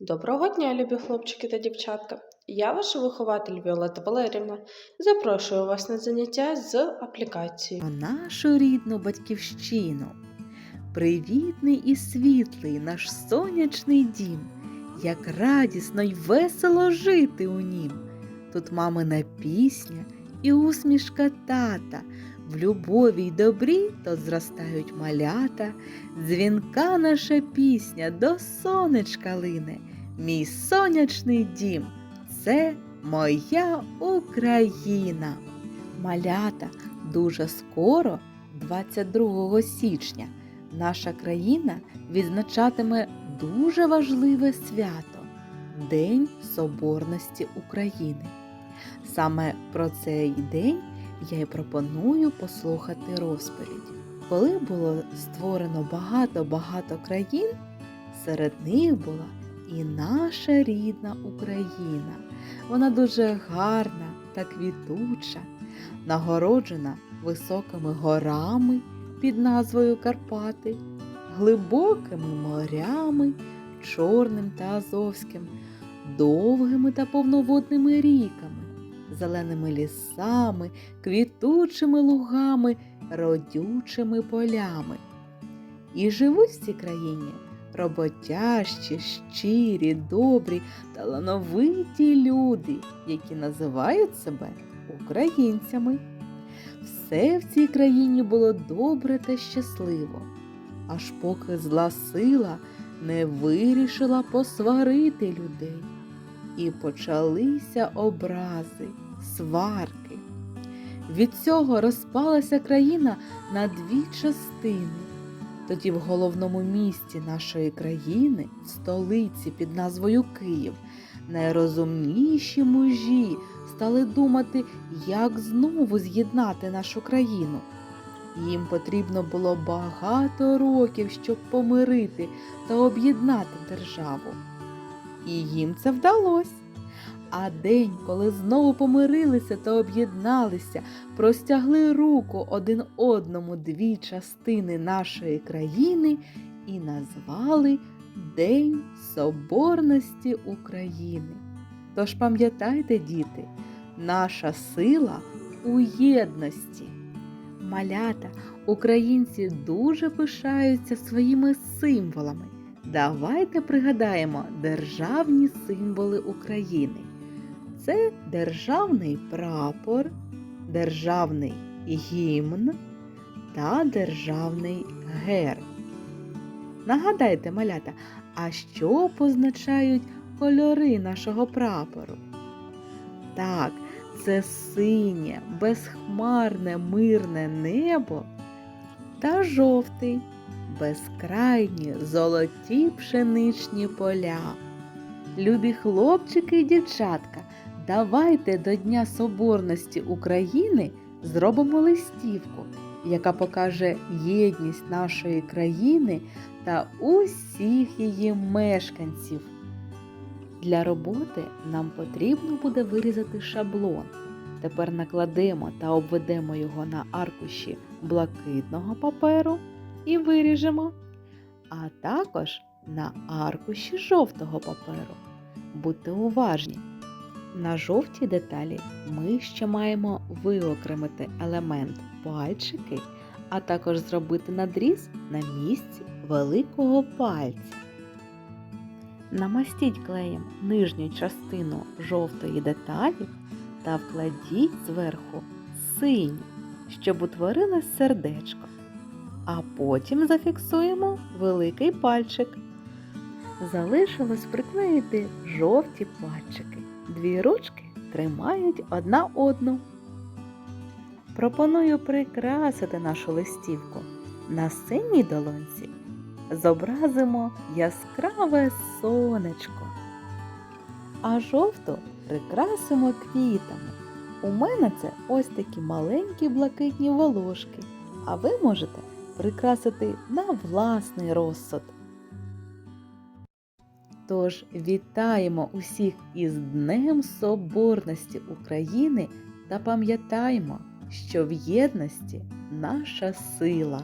Доброго дня, любі хлопчики та дівчатка. Я ваша вихователь Віолета Валерівна. Запрошую вас на заняття з аплікації. нашу рідну батьківщину. Привітний і світлий наш сонячний дім, як радісно й весело жити у нім. Тут мамина пісня і усмішка тата, в любові й добрі то зростають малята, дзвінка наша пісня до сонечка лине, мій сонячний дім це моя Україна. Малята дуже скоро, 22 січня, наша країна відзначатиме дуже важливе свято День Соборності України. Саме про цей день я й пропоную послухати розповідь. Коли було створено багато-багато країн, серед них була і наша рідна Україна. Вона дуже гарна та квітуча, нагороджена високими горами під назвою Карпати, глибокими морями, Чорним та Азовським, довгими та повноводними ріками, зеленими лісами, квітучими лугами, родючими полями. І живуть в цій країні роботящі, щирі, добрі, талановиті люди, які називають себе українцями. Все в цій країні було добре та щасливо, аж поки зла сила не вирішила посварити людей. І почалися образи, сварки. Від цього розпалася країна на дві частини. Тоді в головному місті нашої країни, столиці під назвою Київ, найрозумніші мужі стали думати, як знову з'єднати нашу країну. Їм потрібно було багато років, щоб помирити та об'єднати державу. І їм це вдалося. А день, коли знову помирилися та об'єдналися, простягли руку один одному дві частини нашої країни і назвали День Соборності України. Тож пам'ятайте, діти, наша сила у єдності. Малята, українці дуже пишаються своїми символами. Давайте пригадаємо державні символи України. Це державний прапор, державний гімн та державний герб. Нагадайте, малята, а що позначають кольори нашого прапору? Так, це синє, безхмарне, мирне небо та жовтий, безкрайні золоті пшеничні поля. Любі хлопчики і дівчатка, давайте до Дня Соборності України зробимо листівку, яка покаже єдність нашої країни та усіх її мешканців. Для роботи нам потрібно буде вирізати шаблон. Тепер накладемо та обведемо його на аркуші блакитного паперу і виріжемо, а також на аркуші жовтого паперу. Будьте уважні. На жовтій деталі ми ще маємо виокремити елемент пальчики, а також зробити надріз на місці великого пальця. Намастіть клеєм нижню частину жовтої деталі та вкладіть зверху синю, щоб утворилось сердечко. А потім зафіксуємо великий пальчик. Залишилось приклеїти жовті пальчики. Дві ручки тримають одна одну. Пропоную прикрасити нашу листівку. На синій долонці зобразимо яскраве сонечко, а жовту прикрасимо квітами. У мене це ось такі маленькі блакитні волошки, а ви можете прикрасити на власний розсуд. Тож вітаємо усіх із Днем Соборності України та пам'ятаємо, що в єдності наша сила.